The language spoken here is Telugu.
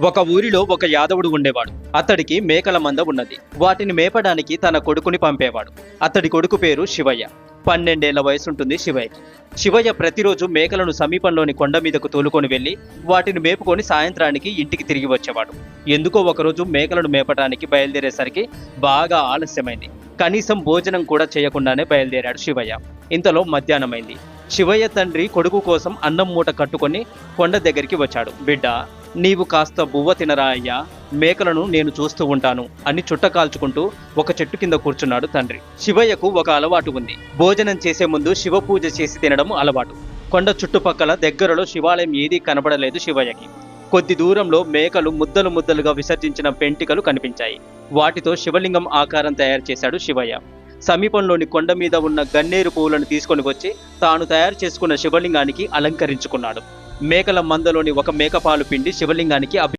ఒక ఊరిలో ఒక యాదవుడు ఉండేవాడు. అతడికి మేకల మంద ఉన్నది. వాటిని మేపడానికి తన కొడుకుని పంపేవాడు. అతడి కొడుకు పేరు శివయ్య. పన్నెండేళ్ళ వయసుంటుంది శివయ్యకి శివయ్య ప్రతిరోజు మేకలను సమీపంలోని కొండ మీదకు తోలుకొని వెళ్ళి వాటిని మేపుకొని సాయంత్రానికి ఇంటికి తిరిగి వచ్చేవాడు. ఎందుకో ఒకరోజు మేకలను మేపడానికి బయలుదేరేసరికి బాగా ఆలస్యమైంది. కనీసం భోజనం కూడా చేయకుండానే బయలుదేరాడు శివయ్య. ఇంతలో మధ్యాహ్నమైంది. శివయ్య తండ్రి కొడుకు కోసం అన్నం మూట కట్టుకొని కొండ దగ్గరికి వచ్చాడు. బిడ్డ నీవు కాస్త బువ్వ తినరా అయ్యా? మేకలను నేను చూస్తూ ఉంటాను. అని చుట్ట కాల్చుకుంటూ ఒక చెట్టు కింద కూర్చున్నాడు తండ్రి. శివయ్యకు ఒక అలవాటు ఉంది. భోజనం చేసే ముందు శివ పూజ చేసి తినడం అలవాటు. కొండ చుట్టుపక్కల దగ్గరలో శివాలయం ఏదీ కనబడలేదు శివయ్యకి. కొద్ది దూరంలో మేకలు ముద్దలు ముద్దలుగా విసర్జించిన పెంటికలు కనిపించాయి. వాటితో శివలింగం ఆకారం తయారు చేశాడు శివయ్య. సమీపంలోని కొండ మీద ఉన్న గన్నేరు పువ్వులను తీసుకొని వచ్చి తాను తయారు చేసుకున్న శివలింగానికి అలంకరించుకున్నాడు. మేకల మందలోని ఒక మేకపాలు పిండి శివలింగానికి అభి